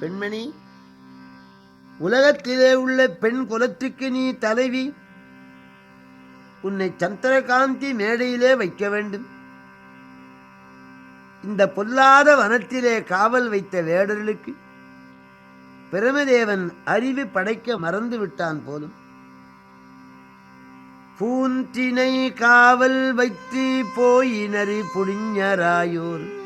பெண்மணி உலகத்திலே உள்ள பெண் குலத்துக்கு நீ தலைவி உன்னை சந்திரகாந்தி மேடையிலே வைக்க வேண்டும். இந்த பொல்லாத வனத்திலே காவல் வைத்த வேடர்களுக்கு பிரமதேவன் அறிவு படைக்க மறந்து விட்டான் போலும். பூந்தினை காவல் வைத்து போயினரி புடிஞ்சராயோர்.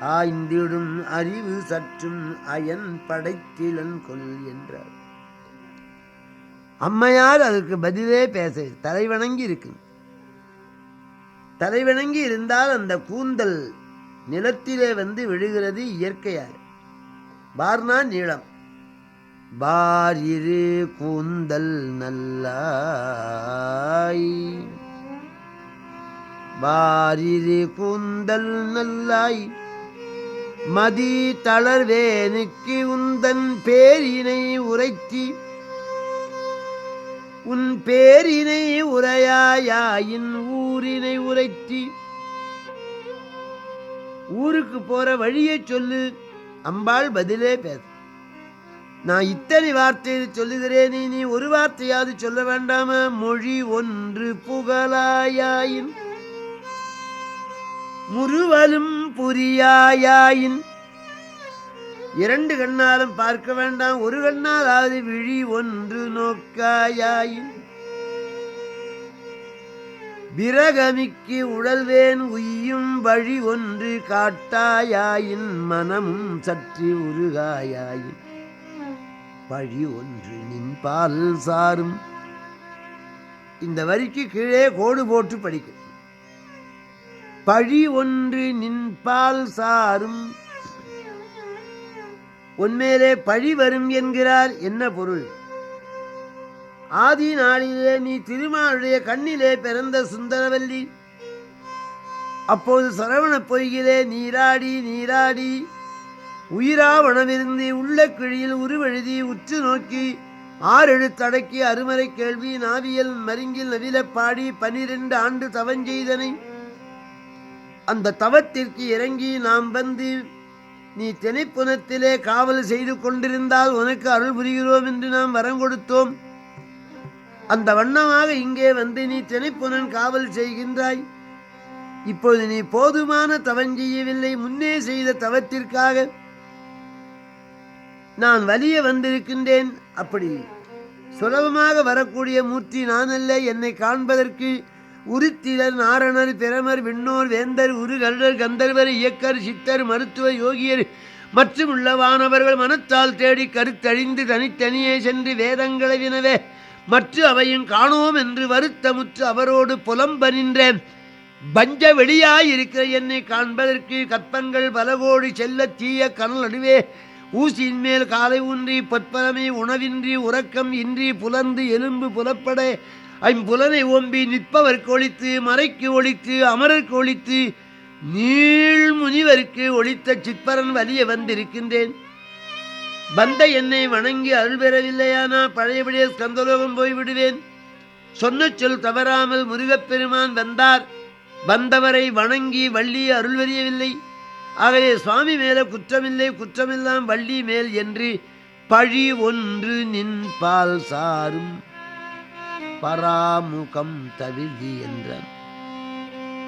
ஆய்ந்திடும் அறிவு சற்றும் அயன் படைத்திலன் கொல் என்றார். அம்மையார் அதுக்கு பதிலே பேச தலைவணங்கி இருக்கு தலைவணங்கி இருந்தால் அந்த கூந்தல் நிலத்திலே வந்து விழுகிறது இயற்கையார். பார்னா நீளம். பாரிரு கூந்தல் நல்லாய். பாரிரு கூந்தல் நல்லாய். மதி தளர்வேனுக்கு உந்தன் பேரினை உரைத்தி உன் பேரினை உரையாயின் ஊரினை உரைத்தி. ஊருக்கு போற வழியை சொல்லு அம்பாள் பதிலே பேச. நான் இத்தனை வார்த்தையில் சொல்லுகிறேனே நீ ஒரு வார்த்தையாவது சொல்ல வேண்டாமா? மொழி ஒன்று புகழாயாயின் முறுவலும் புரியாயின் இரண்டு கண்ணாலும் பார்க்க வேண்டாம் ஒரு கண்ணாலாவது விழி ஒன்று நோக்காயாயின். விரகமிக்கு உழல்வேன் உய்யும் வழி ஒன்று காட்டாயாயின் மனமும் சற்று உருகாயாயின். வழி ஒன்று நின்பால் சாரும். இந்த வரிக்கு கீழே கோடு போட்டு படிக்கும். பழி ஒன்று நின்பால் சாரும். உன்மேலே பழி வரும் என்கிறார் என்ன பொருள்? ஆதி நாளிலே நீ திருமாலுடைய கண்ணிலே பிறந்த சுந்தரவல்லி. அப்போது சரவண பொய்கிலே நீராடி நீராடி உயிராவணமிருந்து உள்ள கிழியில் உருவெழுதி உற்று நோக்கி ஆறெழுத்தடக்கி அருமறை கேள்வி நாவியல் மருங்கில் நவிலப் பாடி பனிரெண்டு ஆண்டு தவஞ்செய்தனை அந்த தவத்திற்கு இறங்கி நாம் வந்து நீ திணைப்புனத்திலே காவல் செய்து கொண்டிருந்தால் உனக்கு அருள் புரிகிறோம் என்று நாம் வரம் கொடுத்தோம். அந்த வண்ணமாக இங்கே வந்து நீ திணைப்புனன் காவல் செய்கின்றாய். இப்போது நீ போதுமான தவம் செய்யவில்லை. முன்னே செய்த தவத்திற்காக நான் வலிய வந்திருக்கின்றேன். அப்படி சுலபமாக வரக்கூடிய மூர்த்தி நான் அல்ல என்னை காண்பதற்கு உருத்திரர் நாரணர் பிரமர் விண்ணோர் வேந்தர் உருகருடர் கந்தர்வர் இயக்கர் சித்தர் மருத்துவ யோகியர் மற்றும் உள்ள வானவர்கள் மனத்தால் தேடி கருத்தழிந்து தனித்தனியே சென்று வேதங்களை வினவே மற்ற அவையும் காணோம் என்று வருத்தமுற்று அவரோடு புலம்ப நின்றேன் பஞ்ச வெளியாயிருக்கிற என்னை காண்பதற்கு கற்பங்கள் பலகோடி செல்ல தீய கனல் நடுவே ஊசியின் மேல் காலை ஊன்றி பொற்பலமை உணவின்றி உறக்கம் இன்றி புலர்ந்து எலும்பு புலப்பட ஐம்புலனை ஓம்பி நிற்பவர்க்கு ஒழித்து மறைக்கு ஒழித்து அமரர்க்கு ஒழித்து நீள் முனிவருக்கு ஒழித்த சிற்பரன் வலிய வந்திருக்கின்றேன். வந்த என்னை வணங்கி அருள் பெறவில்லையானா பழையபடியே ஸ்கந்தலோகம் போய் விடுவேன் சொன்ன சொல் தவறாமல் முருகப்பெருமான் வந்தார். வந்தவரை வணங்கி வள்ளி அருள் வெறியவில்லை. ஆகவே சுவாமி மேல குற்றமில்லை குற்றமெல்லாம் வள்ளி மேல் என்று பழி ஒன்று நின் பால் சாரும். பராமுகம் தவிர்தி என்றார்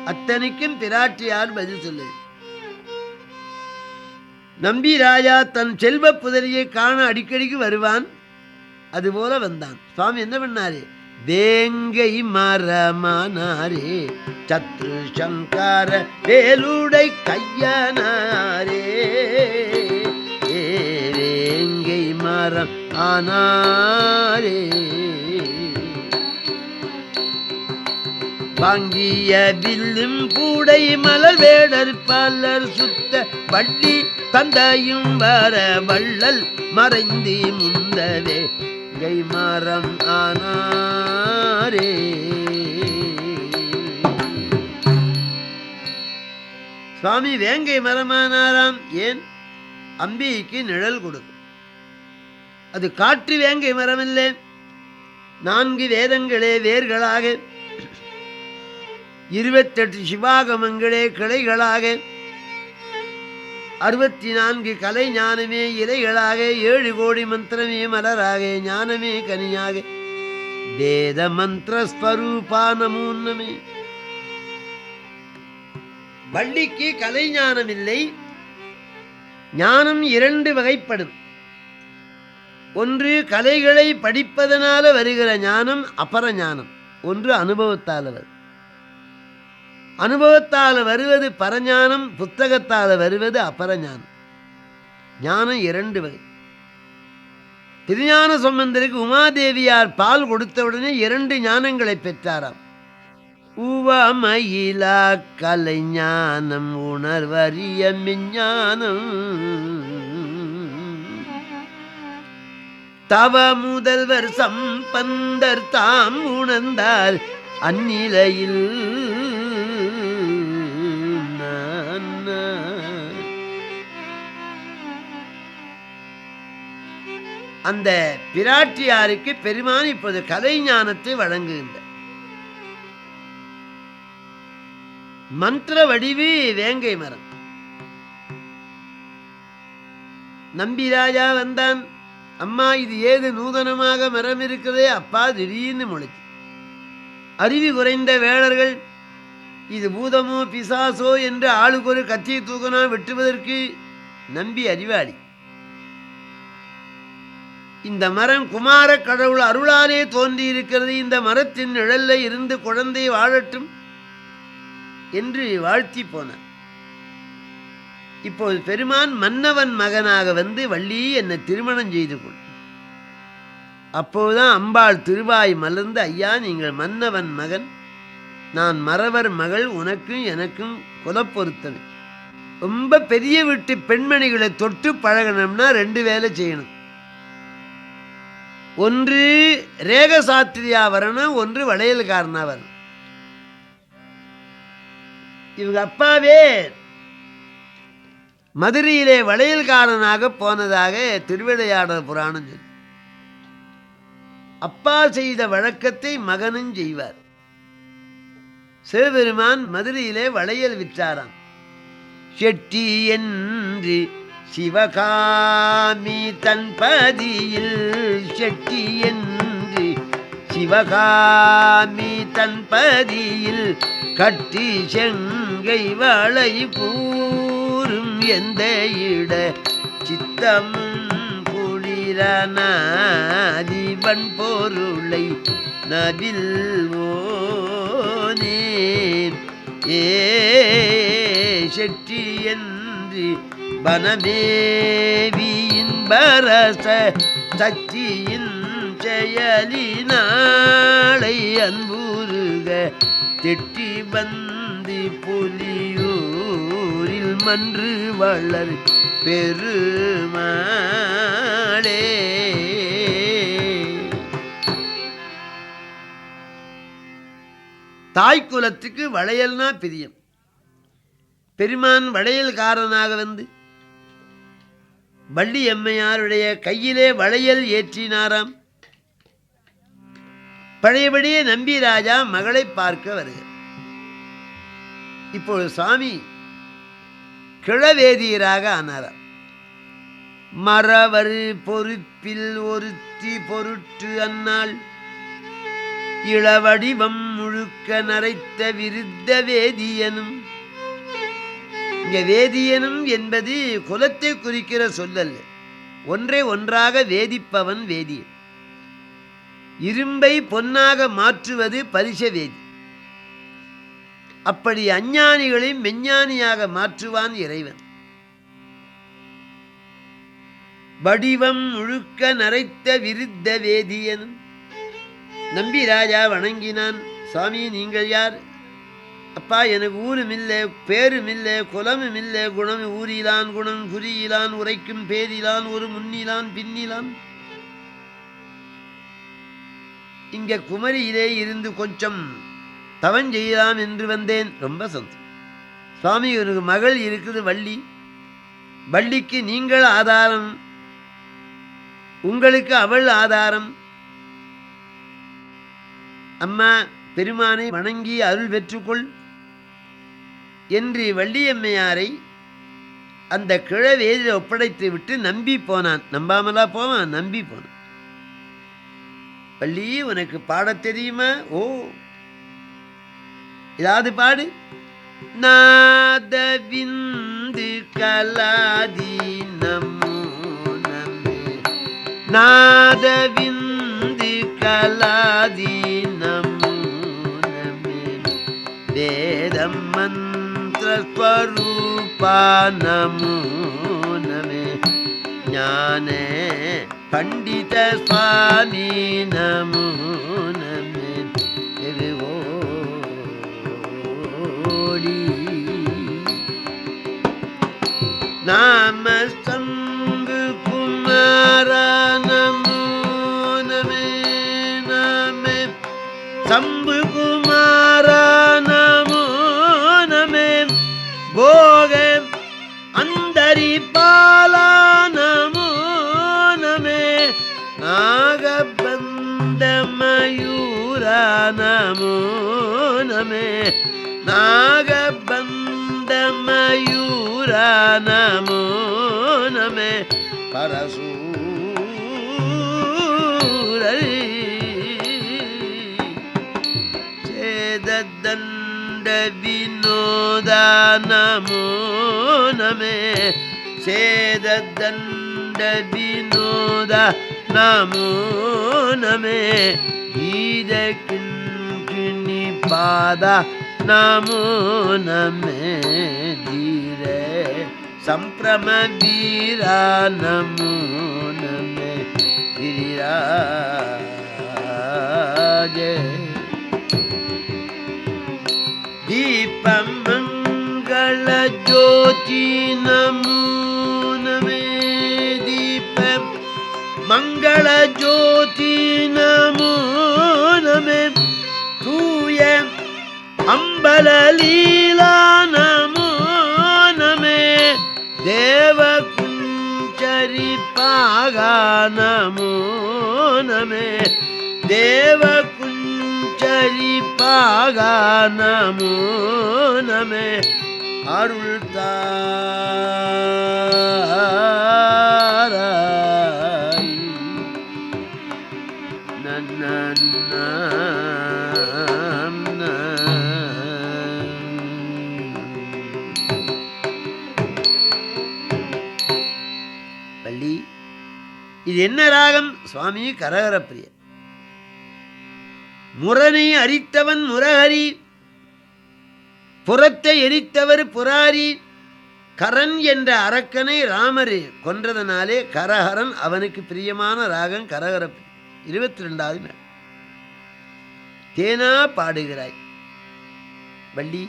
அத்தனைக்கும் பிராட்டியார் பதில் சொல்லு நம்பி ராஜா தன் செல்வ புதரியை காண அடிக்கடிக்கு வருவான். அதுபோல வந்தான். சுவாமி என்ன பண்ணாரு? வேங்கை மரமானாரே சத்ரு சங்கார வேலுடை கையனாரே ஏ வேங்கை மரம் ஆனாரே வாங்கிய வில்லும் கூடை மலர் வேடர் பலர் சுத்த வள்ளி தந்தையும் வர வள்ளல் மறைந்து முந்தவே கை மரம் ஆனாரே. சுவாமி வேங்கை மரமானாராம் ஏன் அம்பிகைக்கு நிழல் கொடுக்கும்? அது காற்று வேங்கை மரமில்லை. நான்கு வேதங்களே வேர்களாக இருபத்தெட்டு சிவாகமங்களே கிளைகளாக அறுபத்தி நான்கு கலை ஞானமே இலைகளாக ஏழு கோடி மந்திரமே மலராக ஞானமே கனியாக. வேத மந்திரஸ்வரூபா நமூன்னமே. வள்ளிக்கு கலை ஞானம் இல்லை ஞானம் இரண்டு வகைப்படும். ஒன்று கலைகளை படிப்பதனால வருகிற ஞானம் அபர ஞானம். ஒன்று அனுபவத்தால் வரும். அனுபவத்தால் வருவது பரஞானம் புத்தகத்தால் வருவது அபரஞானம். ஞானம் இரண்டு வகை. திருஞான சம்பந்தருக்கு உமாதேவியார் பால் கொடுத்தவுடனே இரண்டு ஞானங்களை பெற்றாராம். உவமயிலா கலைஞானம் உணர்வறிய மெஞ்ஞானம். தவ முதல்வர் சம்பந்தர் தாம் உணர்ந்தார் அந்நிலையில் அந்த பிராட்டியாருக்கு பெருமான் இப்போது கலை ஞானத்தை வழங்குகின்ற மந்திர வடிவு வேங்கை மரம். நம்பிராஜா வந்தான். அம்மா இது ஏது நூதனமாக மரம் இருக்கிறதே அப்பா திடீர்னு முளைச்சு அறிவி குறைந்த வேளர்கள் இது பூதமோ பிசாசோ என்று ஆளுக்கு ஒரு கத்தியை தூக்கனா வெட்டுவதற்கு நம்பி அறிவாளி. இந்த மரம் குமார கடவுள் அருளாலே தோன்றி இருக்கிறது இந்த மரத்தின் நிழல்ல இருந்து குழந்தை வாழட்டும் என்று வாழ்த்தி போனார். இப்போது பெருமான் மன்னவன் மகனாக வந்து வள்ளி என்னை திருமணம் செய்து கொள். அப்போதுதான் அம்பாள் திருவாய் மலர்ந்து ஐயா நீங்கள் மன்னவன் மகன். நான் மறவர் மகள் உனக்கும் எனக்கும் குலப்பொருத்தனை. ரொம்ப பெரிய வீட்டு பெண்மணிகளை தொட்டு பழகணும்னா ரெண்டு வேலை செய்யணும். ஒன்று ரேக சாத்திரியா வரணும் ஒன்று வளையல்காரனா வரணும். இவங்க அப்பாவே மதுரையிலே வளையல்காரனாக போனதாக திருவிளையாடல் புராணம் சொல்லி. அப்பா செய்த வழக்கத்தை மகனும் செய்வார். சிவபெருமான் மதுரையிலே வளையல் விற்றாராம். செட்டி என்று சிவகாமி தன் பதியில் செட்டி என்று சிவகாமி தன் பதியில் கட்டி செங்கை வளை கூறும் எந்த இட சித்தமும் குளிரனாதிபன் பொருளை நபில் ஓனே ஏ என்று வனமேவியின் பரச சக்தியின் செயலினாளை அன்புருக திட்டி வந்து புலியூரில் மன்று வளர் பெருமா பெருமாளே தாய் குலத்துக்கு வளையல்னா பிரியம். பெருமான் வளையல்காரனாக வந்து வள்ளி அம்மையாருடைய கையிலே வளையல் ஏற்றினாராம். பழையபடியே நம்பி ராஜா மகளை பார்க்க வருக. இப்பொழுது சுவாமி கிழவேதியராக ஆனாராம். மறவர் பொறுப்பில் ஒருத்தி பொருட்டு அன்னாள் இளவடிவம் முழுக்க நரைத்த விருத்த வேதியனும். இங்க வேதியனும் என்பது குலத்தை குறிக்கிற சொல்லல்ல ஒன்றை ஒன்றாக வேதிப்பவன் வேதியன். இரும்பை பொன்னாக மாற்றுவது பரிச வேதி. அப்படி அஞ்ஞானிகளை மெஞ்ஞானியாக மாற்றுவான் இறைவன். வடிவம் முழுக்க நரைத்த விருத்த வேதியனும் நம்பி ராஜா வணங்கினான். சுவாமி நீங்கள் யார்? அப்பா எனக்கு ஊரும் இல்லை பேரும் இல்லை குலமும் இல்லை குணம் ஊரிலான் குணம் குறியிலான் உரைக்கும் பேரிலான் ஒரு முன்னிலான் பின்னிலான். இங்க குமரியிலே இருந்து கொஞ்சம் தவன் செய்யலாம் என்று வந்தேன். ரொம்ப சந்தோஷம். சுவாமி ஒரு மகள் இருக்குது வள்ளி. வள்ளிக்கு நீங்கள் ஆதாரம் உங்களுக்கு அவள் ஆதாரம். அம்மா பெருமானை வணங்கி அருள் பெற்றுக்கொள் என்று வள்ளியம்மையாரை அந்த கிழவேதில் ஒப்படைத்து விட்டு நம்பி போனான். நம்பாமலா போவான் நம்பி போனான். வள்ளி உனக்கு பாட தெரியுமா? ஓ. ஏதாவது பாடு. நாதவிந்து கலாதீனம். நாதவிந்து கலாதி நமோ நமே வேதம் மந்திரஸ்வரூபா நமோ நமே ஞான பண்டித சுவாமி நமோ நமோ நமே நாகபந்த மயூர நமோ நமே பரசூரரி. சேததண்ட வினோத நமோ நமே சேததண்ட வினோத நமோ நமே கீத पादा नमो न मे धीरे सम्प्रमधीरा नमो न मे धीराजे दीपं मङ्गळ नमो न मे दीपं मङ्गलज्योति नमो लीला नमो नमे देव कुञ्जरि पागमो न मे देव कुञ्जरि पागमो नमे अरुता இது என்ன ராகம்? சுவாமி கரகரப்பிரிய. முரணை அரித்தவன் முரஹரி புறத்தை எரித்தவர் புராரி கரன் என்ற அரக்கனை ராமர் கொன்றதனாலே கரஹரன் அவனுக்கு பிரியமான ராகம் கரகரப்பு இருபத்தி ரெண்டாவது நாள். தேனா பாடுகிறாய். வள்ளி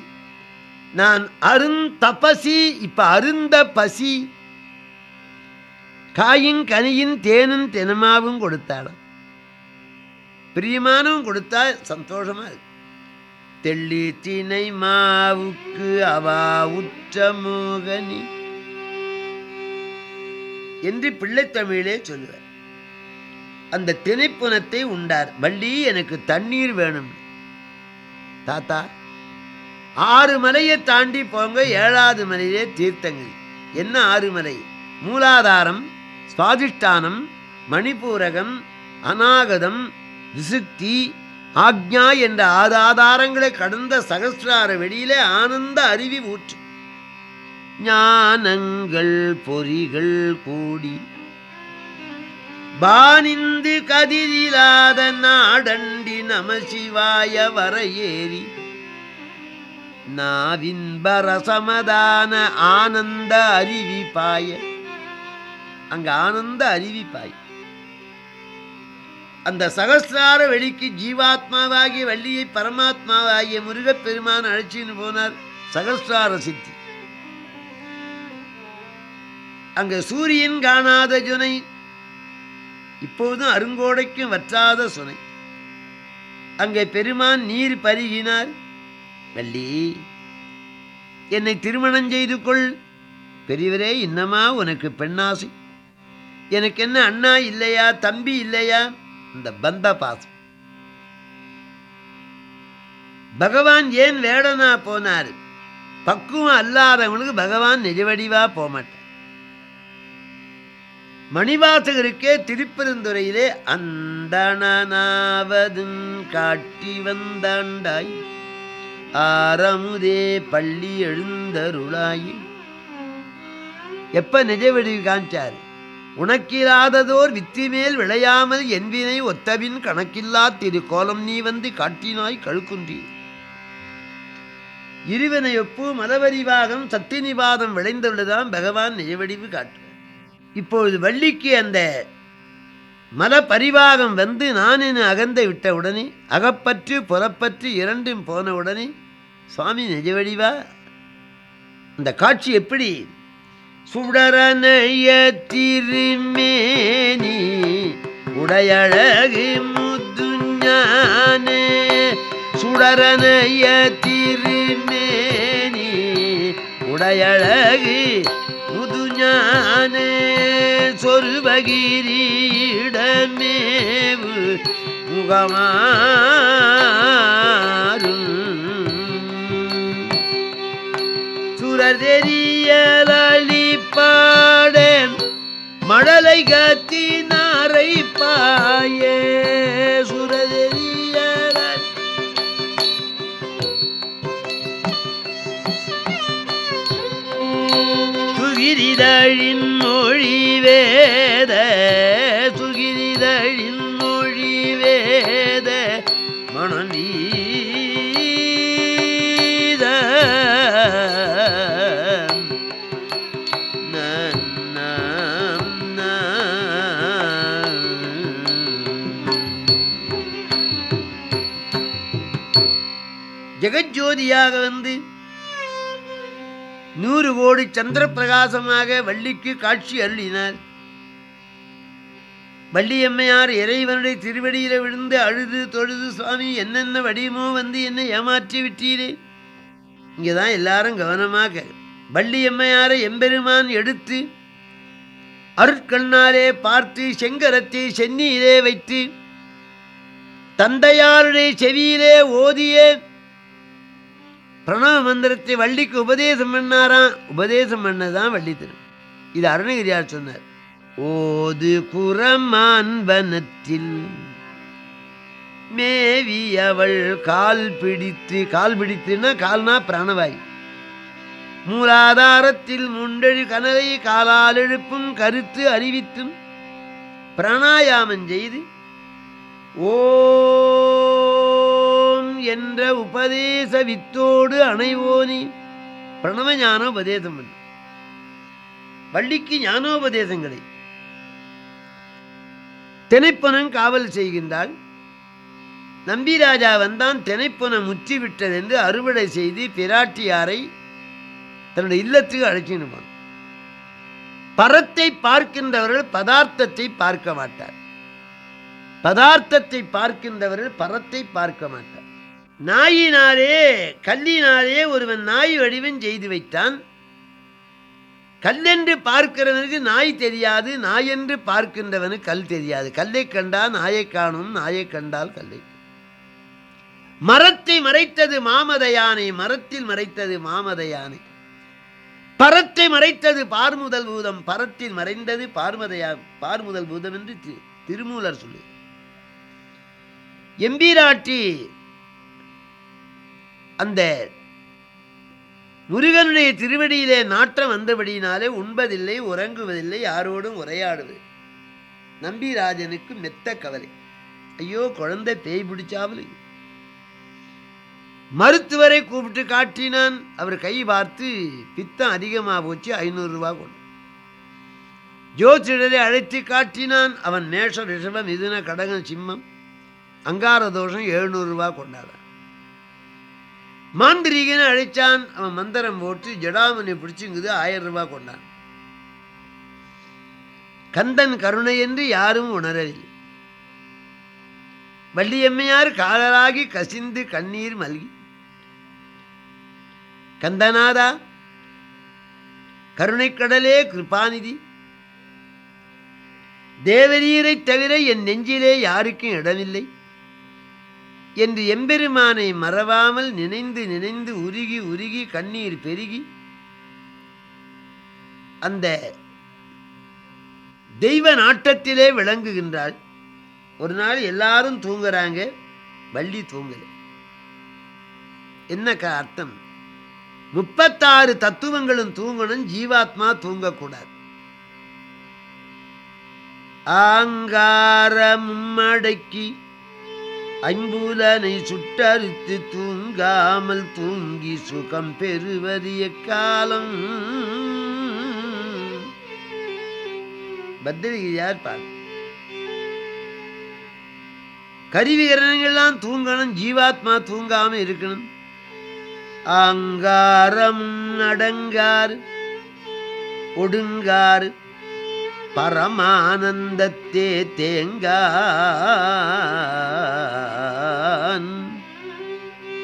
நான் அருந்தபசி இப்ப அருந்த பசி காயும் கனியும் தேனும் தெனமாவும் கொடுத்தாளாம் பிரியமானவும் கொடுத்தா சந்தோஷமா இருக்கு. தெள்ளி திணை மாவுக்கு அவா உற்றமோகனி என்று பிள்ளைத்தமிழே சொல்லுவார். அந்த திணைப்புனத்தை உண்டார். வள்ளி எனக்கு தண்ணீர் வேணும். தாத்தா ஆறு மலையை தாண்டி போங்க. ஏழாவது மலையிலே தீர்த்தங்கள். என்ன ஆறு மலை? மூலாதாரம் சுவாதிஷ்டானம் மணிபூரகம் அநாகதம் விசுக்தி ஆக்ஞா என்ற ஆதாதாரங்களை கடந்த சகசிரார வெளியிலே ஆனந்த அருவி ஊற்று. ஞானங்கள் பொறிகள் கூடி. பானிந்து கதிரிலாத நாடண்டி நம சிவாய வர ஏறி நாவின்பரசமதான ஆனந்த அருவி பாய. அங்க ஆனந்த அறிவிப்பாய். அந்த சகசிரார வெளிக்கு ஜீவாத்மாவாகிய வள்ளியை பரமாத்மாவாகிய முருகப்பெருமான் அழைச்சின்னு போனார் சகசிரார சித்தி. அங்கே சூரியன் காணாத சுனை இப்போதும் அருங்கோடைக்கும் வற்றாத சுனை. அங்கே பெருமான் நீர் பருகினார் வள்ளி என்னை திருமணம் செய்து கொள் பெரியவரே இன்னமா உனக்கு பெண்ணாசை. எனக்கு என்ன அண்ணா இல்லையா தம்பி இல்லையா? இந்த பந்த பாசம். பகவான் ஏன் வேடனா போனார்? பக்குவம் அல்லாதவங்களுக்கு பகவான் நெஜவடிவா போமாட்டார். மணிவாசகருக்கே திருப்பெருந்துறையிலே அந்தணனாவதும் காட்டி வந்தாண்டாய். ஆரமுதே பள்ளி எழுந்தருளாய். எப்ப நிஜவெடி காமிச்சாரு உனக்கில்லாததோர் வித்தி மேல் விளையாமல் என்பினை ஒத்தவின் கணக்கில்லா திரு கோலம் நீ வந்து காட்டினாய் கழுக்குன்றி. இருவினை ஒப்பு மலவரிவாகம் சத்தினிவாதம் விளைந்துள்ளதான் பகவான் நிஜவடிவு காட்டுவார். இப்பொழுது வள்ளிக்கு அந்த மல பரிவாகம் வந்து நான் என அகந்த விட்ட உடனே அகப்பற்று புறப்பற்று இரண்டும் போனவுடனே சுவாமி நிஜவடிவா அந்த காட்சி எப்படி? சுடரனைய திருமேனி உடையழகு முதுஞானே சுடரனைய திருமேனி உடையழகு முதுஞானே சொருபகிரிடமேவு முகமாறும். சுரதெரியலி பாடேன் மழலை கத்தினாரை பாயே சுரதெரிய சுகிரிதழின் மொழி ஜெகஜோதியாக வந்து நூறு கோடி சந்திர பிரகாசமாக வள்ளிக்கு காட்சி அருளினார் வள்ளியம்மையார் இறைவனுடைய திருவடியில் விழுந்து அழுது தொழுது சுவாமி என்னென்ன வடிவமோ வந்து என்னை ஏமாற்றி விட்டீரே? இங்கதான் எல்லாரும் கவனமாக வள்ளியம்மையாரை எம்பெருமான் எடுத்து அருட்கண்ணாலே பார்த்து செங்கரத்தை சென்னியிலே வைத்து தந்தையாருடைய செவியிலே ஓதிய பிரணவ மந்திரத்தை வள்ளிக்கு உபதேசம் பண்ணாராம். உபதேசம் பண்ணதான் வள்ளி தினம் இது அருணகிரியார் சொன்னார். ஓது குரமான்பனத்தில் மேவி அவள் கால் பிடித்து கால் பிடித்துன்னா கால்னா பிராணவாயு. மூலாதாரத்தில் முண்டெழு கனலை காலால் எழுப்பும் கருத்து அறிவித்தும் பிராணாயாமம் செய்து ஓ என்ற உபதேச வித்தோடு அணைவோனி பிரணவ ஞான உபதேசம் வள்ளிக்கு ஞானோபதேசங்களை. தினைப்பனம் காவல் செய்கின்றாள். நம்பிராஜா வந்தான் தினைப்பனம் முற்றி அறுவடை செய்து பிராட்டியாரை தன்னுடைய இல்லத்துக்கு அழைச்சின்னு பரத்தை பார்க்கின்றவர்கள் பதார்த்தத்தை பார்க்க மாட்டார். பதார்த்தத்தை பார்க்கின்றவர்கள் பரத்தை பார்க்க மாட்டார். நாயினாலே கல்லினாலே ஒருவன் நாய் வடிவம் செய்து வைத்தான். கல்லென்று பார்க்கிறவனுக்கு நாய் தெரியாது நாய் என்று பார்க்கின்றவனுக்கு கல் தெரியாது. கல்லை கண்டால் நாயை காணும் நாயை கண்டால் கல்லை. மரத்தை மறைத்தது மாமத யானை மரத்தில் மறைத்தது மாமத யானை பரத்தை மறைத்தது பார்முதல் பூதம் பரத்தில் மறைந்தது பார்மதையா பார்முதல் பூதம் என்று திருமூலர் சொல்லு எம்பீராட்டி அந்த முருகனுடைய திருவடியிலே நாட்டம் வந்தபடியினாலே உண்பதில்லை உறங்குவதில்லை யாரோடும் உரையாடுவது. நம்பிராஜனுக்கு மெத்த கவலை. ஐயோ குழந்தை பேய் பிடிச்சாமல் மருத்துவரை கூப்பிட்டு காட்டினான். அவர் கை பார்த்து பித்தம் அதிகமாக போச்சு ஐநூறு ரூபாய் கொண்டு ஜோதிடரை அழைத்து காட்டினான். அவன் மேஷ ரிஷபம் இதுன கடகம் சிம்மம் அங்கார தோஷம் எழுநூறு ரூபாய் கொண்டாடான் மாந்திரீகனை அழைச்சான் அவன் மந்திரம் போட்டு ஜடாமணி பிடிச்சுங்குது ஆயிரம் ரூபாய் கொண்டான். கந்தன் கருணை என்று யாரும் உணரவில்லை. வள்ளியம்மையார் காலராகி கசிந்து கண்ணீர் மல்கி. கந்தநாதா கருணைக்கடலே கிருபாநிதி. தேவரீரைத் தவிர என் நெஞ்சிலே யாருக்கும் இடமில்லை. என்று எம்பெருமானை மறவாமல் நினைந்து நினைந்து உருகி உருகி கண்ணீர் பெருகி அந்த தெய்வ நாட்டத்திலே விளங்குகின்றாள். ஒரு நாள் எல்லாரும் தூங்குறாங்க. வள்ளி தூங்கல. என்ன அர்த்தம்? முப்பத்தாறு தத்துவங்களும் தூங்கணும் ஜீவாத்மா தூங்கக்கூடாது. ஆங்காரமும் அடக்கி ஐம்புலனை சுட்டறுத்து தூங்காமல் தூங்கி சுகம் பெறுவது காலம் பத்திரிகையார் பார்? கருவிகரணங்கள்லாம் தூங்கணும் ஜீவாத்மா தூங்காம இருக்கணும். ஆங்காரம் அடங்கார் ஒடுங்கார் பரமானந்தத்தே தேங்கான்.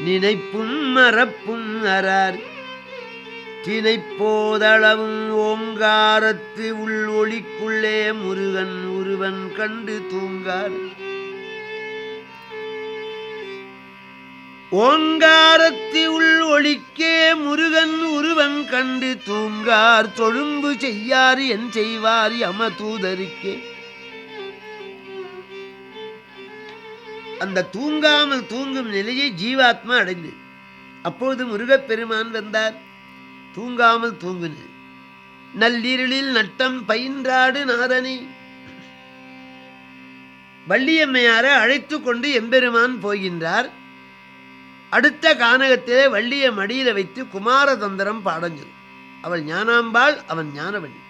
நினைப்பும் மறப்பும் அறார். தினைப்போதளவும் ஓங்காரத்து உள் ஒளிக்குள்ளே முருகன் உருவன் கண்டு தூங்கார். ஓங்காரத்தி உள் ஒளிக்கே முருகன் உருவன் கண்டு தூங்கார் தொழும்பு செய்யார் என் செய்வார் யம தூதருக்கே. அந்த தூங்காமல் தூங்கும் நிலையை ஜீவாத்மா அடைந்தது அப்போது முருகப்பெருமான் வந்தார். தூங்காமல் தூங்குனேன் நல்லிருளில் நட்டம் பயின்றாடு நாதனி. வள்ளியம்மையாரை அழைத்து கொண்டு எம்பெருமான் போகின்றார். அடுத்த கானகத்திலே வள்ளிய மடியில வைத்து குமாரதந்திரம் பாடஞ்சது அவள் ஞானாம்பாள் அவன் ஞானவள்ளி.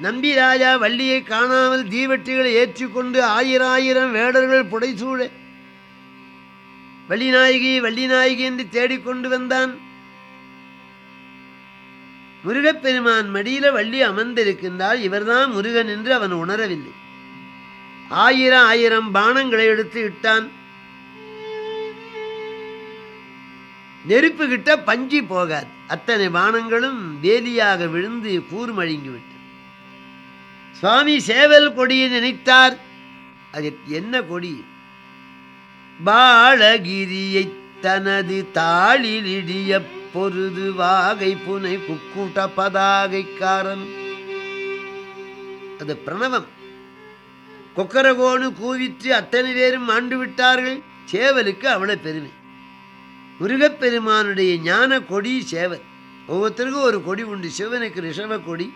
நம்பி ராஜா வள்ளியை காணாமல் தீவெட்டிகளை ஏற்றிக்கொண்டு ஆயிரம் ஆயிரம் வேடர்கள் புடைசூழ. வள்ளிநாயகி வள்ளிநாயகி என்று தேடிக்கொண்டு வந்தான். முருகப்பெருமான் மடியில வள்ளி அமர்ந்திருக்கின்றால் இவர்தான் முருகன் என்று அவன் உணரவில்லை. ஆயிரம் ஆயிரம் பானங்களை எடுத்து இட்டான். நெருப்பு கிட்ட பஞ்சி போகாது. அத்தனை பானங்களும் வேலியாக விழுந்து கூர்மழுங்கிவிட்டு சுவாமி சேவல் கொடியை நினைத்தார். அது என்ன கொடி? பாலகிரியை தனது தாளிலிடிய பொருது வாகை புனை குக்கூட்ட பதாகைக்காரன். அது பிரணவம். கொக்கரகோனு கூவிற்று அத்தனை பேரும் ஆண்டு விட்டார்கள் சேவலுக்கு அவ்வளவு பெருமை. முருகப்பெருமானுடைய ஞான கொடி சேவல் ஒவ்வொருத்தருக்கும் ஒரு கொடி உண்டு. சிவனுக்கு ரிஷப கொடி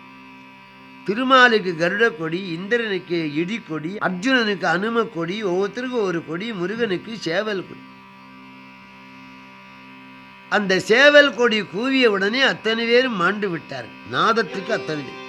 திருமாலுக்கு கருட கொடி இந்திரனுக்கு இடி கொடி அர்ஜுனனுக்கு அனும கொடி ஒவ்வொருத்தருக்கும் ஒரு கொடி முருகனுக்கு சேவல் கொடி. அந்த சேவல் கொடி கூவிய உடனே அத்தனை பேரும் மாண்டு விட்டார் நாதத்துக்கு அத்தனை பேர்.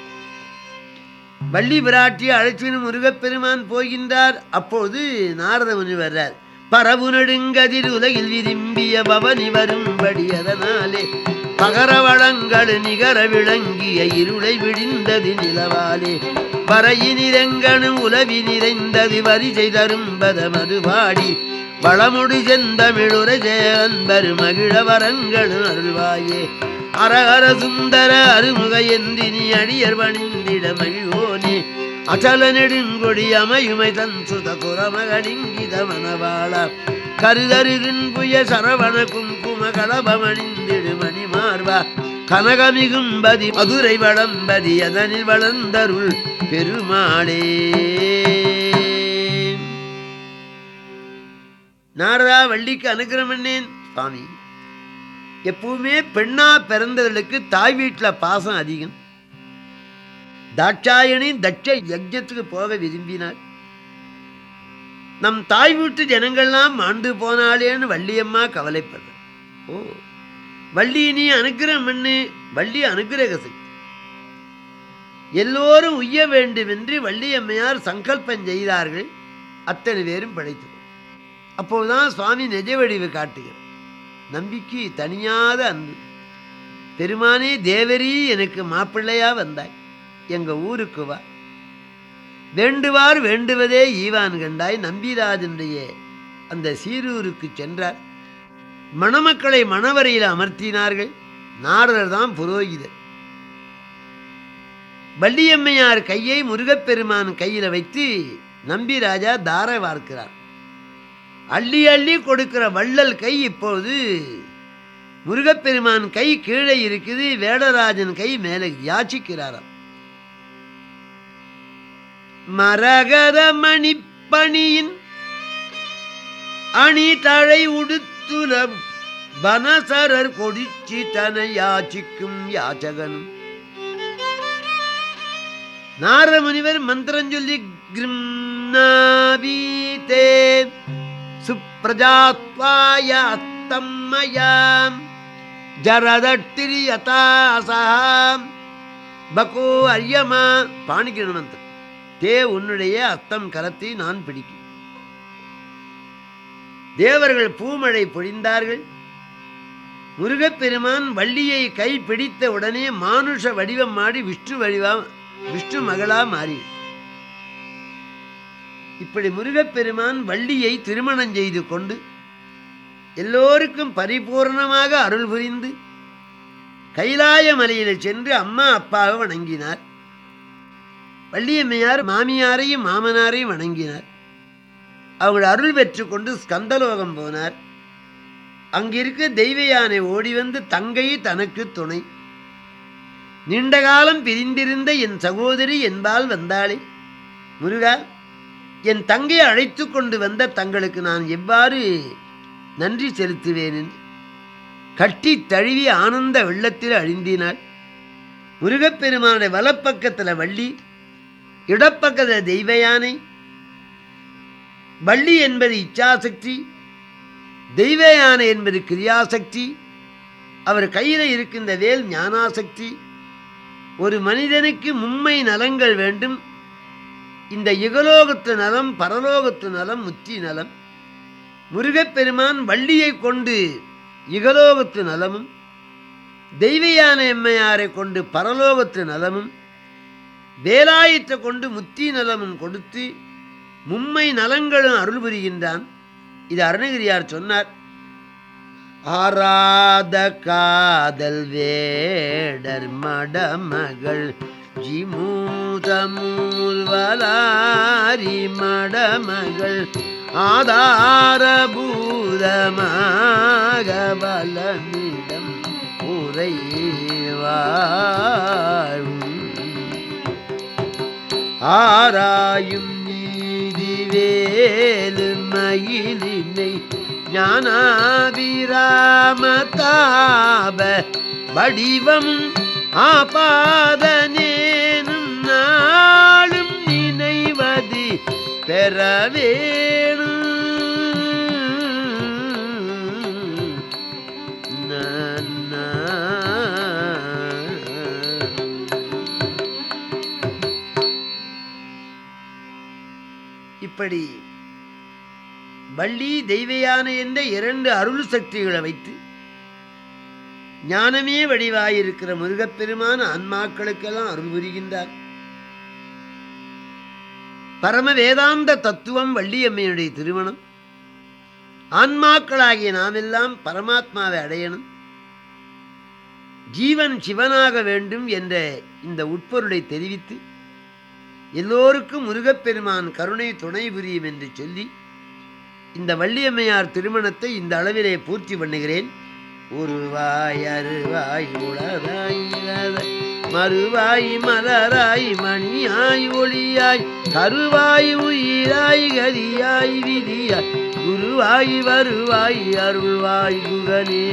வள்ளி பிராட்டி அழைச்சின்னு முருகப்பெருமான் போகின்றார். அப்போது நாரத முனி வர்றார். பரவு நெடுங்கதிர் உலகில் விரும்பிய பவனி வரும்படி அதனாலே பகர வளங்கள் நிகர விளங்கிய இருளை விழிந்தது நிலவாலே. பறையி வரையினிரங்கனு உலவி நிறைந்தது வரிசை தரும்பத மதுபாடி. வளமுடி செந்தமிழுரை அன்பர் மகிழ வரங்களும் அருள்வாயே. அரஹர சுந்தர அருமுக எந்தினி அடியர் பணிந்திட மகிழ்வோனே. அச்சல நெடுங்கொடி அமையுமை தன் சுத குரமகடிங்கித மனவாள கருதருகின் புய சரவண குங்கும கலபமணிந்திடு மணி மார்பா கனகமிகும்பதி மதுரை வளம்பதி அதனில் வளர்ந்தருள் பெருமாளே. நாரதா வள்ளிக்கு அனுகிரம் பண்ணேன் சுவாமி. எப்பவுமே பெண்ணா பிறந்தவர்களுக்கு தாய் வீட்டில் பாசம் அதிகம். தாட்சாயணி தட்ச யஜ்யத்துக்கு போக விரும்பினார். நம் தாய் வீட்டு ஜனங்கள்லாம் மாண்டு போனாளேன்னு வள்ளியம்மா கவலைப்படுற ஓ வள்ளி நீ அனுகிரகம் பண்ணு வள்ளி அனுக்கிரக சக்தி. எல்லோரும் உய்ய வேண்டுமென்று வள்ளியம்மையார் சங்கல்பம் செய்தார்கள். அத்தனை பேரும் படைத்து அப்போதுதான் சுவாமி நெஜ வடிவு காட்டுகிறார். நம்பிக்கை தனியாத அன்பு. பெருமானே தேவரி எனக்கு மாப்பிள்ளையா வந்தாய். எங்க ஊருக்கு வா. வேண்டுவார் வேண்டுவதே ஈவான் கண்டாய் நம்பிராஜனுடைய அந்த சீரூருக்கு சென்றார். மணமக்களை மணவரையில் அமர்த்தினார்கள். நாரதர் தான் புரோகிதர். வள்ளியம்மையார் கையை முருகப்பெருமான் கையில் வைத்து நம்பிராஜா தார வார்க்கிறார் அள்ளி அள்ளி கொடுக்கிற வள்ளல் கை இப்போது முருகப்பெருமான் கை கீழே இருக்குது. வேடராஜன் கை மேலே யாச்சிக்கிறாராம். மரகத மணிப்பணியின் அணி தழை உடுத்துல வனசரர் கொடிச்சி தன யாச்சிக்கும் யாச்சகனும். நாரமுனிவர் மந்திரம் சொல்லி கிரும்னாபீதே சுப்பிரஜாத்வாய அத்தம்மயாம் ஜரதட்டிரியதாசாம் பகோ அரியமா பாணிக்கிற மந்திரம். தே உன்னுடைய அத்தம் கரத்தை நான் பிடிக்கும். தேவர்கள் பூமழை பொழிந்தார்கள். முருகப்பெருமான் வள்ளியை கை பிடித்த உடனே மானுஷ வடிவம் மாடி விஷ்ணு வடிவா விஷ்ணு மகளா மாறி. இப்படி முருகப்பெருமான் வள்ளியை திருமணம் செய்து கொண்டு எல்லோருக்கும் பரிபூர்ணமாக அருள் புரிந்து கைலாய மலையில் சென்று அம்மா அப்பாவை வணங்கினார். வள்ளியம்மையார் மாமியாரையும் மாமனாரையும் வணங்கினார். அவர்கள் அருள் பெற்றுக்கொண்டு ஸ்கந்தலோகம் போனார். அங்கிருக்க தெய்வ யானை ஓடி வந்து தங்கை தனக்கு துணை. நீண்ட காலம் பிரிந்திருந்த என் சகோதரி என்பால் வந்தாளே. முருகா என் தங்கையை அழைத்து கொண்டு வந்த தங்களுக்கு நான் எவ்வாறு நன்றி செலுத்துவேன் என்று. கட்டி தழுவி ஆனந்த வெள்ளத்தில் அழிந்தினாள். முருகப்பெருமானுடைய வலப்பக்கத்தில் வள்ளி இடப்பக்கத்தில் தெய்வ யானை வள்ளி என்பது இச்சாசக்தி தெய்வ யானை என்பது கிரியாசக்தி அவர் கையில் இருக்கின்ற வேல் ஞானாசக்தி. ஒரு மனிதனுக்கு மும்மை நலங்கள் வேண்டும். இந்த இகலோகத்து நலம் பரலோகத்து நலம் முத்தி நலம். முருகப்பெருமான் வள்ளியை கொண்டு இகலோகத்து நலமும் தெய்வயான எம்மையாரை கொண்டு பரலோகத்து நலமும் வேலாயத்தை கொண்டு முத்தி நலமும் கொடுத்து மும்மை நலங்களும் அருள் புரிகின்றான். இது அருணகிரியார் சொன்னார். ஆராத காதல் வேடர் மடமகள் ஜிமூதமூல்வலாரி மடமகள் ஆதாரபூதமாக வலமிடம் உறைவாழும் ஆராயும் நீதிவேலு மயிலினை ஞானாபிராமதாப வடிவம் ஆபாதனேனும் நாளும் நினைவது பெறவேணும். இப்படி வள்ளி தெய்வயான என்ற இரண்டு அருள் சக்திகளை வைத்து ஞானமே வடிவாயிருக்கிற முருகப்பெருமான ஆன்மாக்களுக்கெல்லாம் அருள் புரிகின்றார். பரம வேதாந்த தத்துவம் வள்ளியம்மையுடைய திருமணம். ஆன்மாக்களாகிய நாமெல்லாம் பரமாத்மாவை அடையணும். ஜீவன் சிவனாக வேண்டும் என்ற இந்த உட்பொருளை தெரிவித்து எல்லோருக்கும் முருகப்பெருமான் கருணை துணை புரியும் என்று சொல்லி இந்த வள்ளியம்மையார் திருமணத்தை இந்த அளவிலே பூர்த்தி பண்ணுகிறேன். உருவாய் அருவாய் உளராய் மறுவாய் மலராய் மணியாய் ஒளியாய் கருவாய் உயிராய் கதியாய் விதியாய் குருவாய் வருவாய் அருள்வாய் குகனே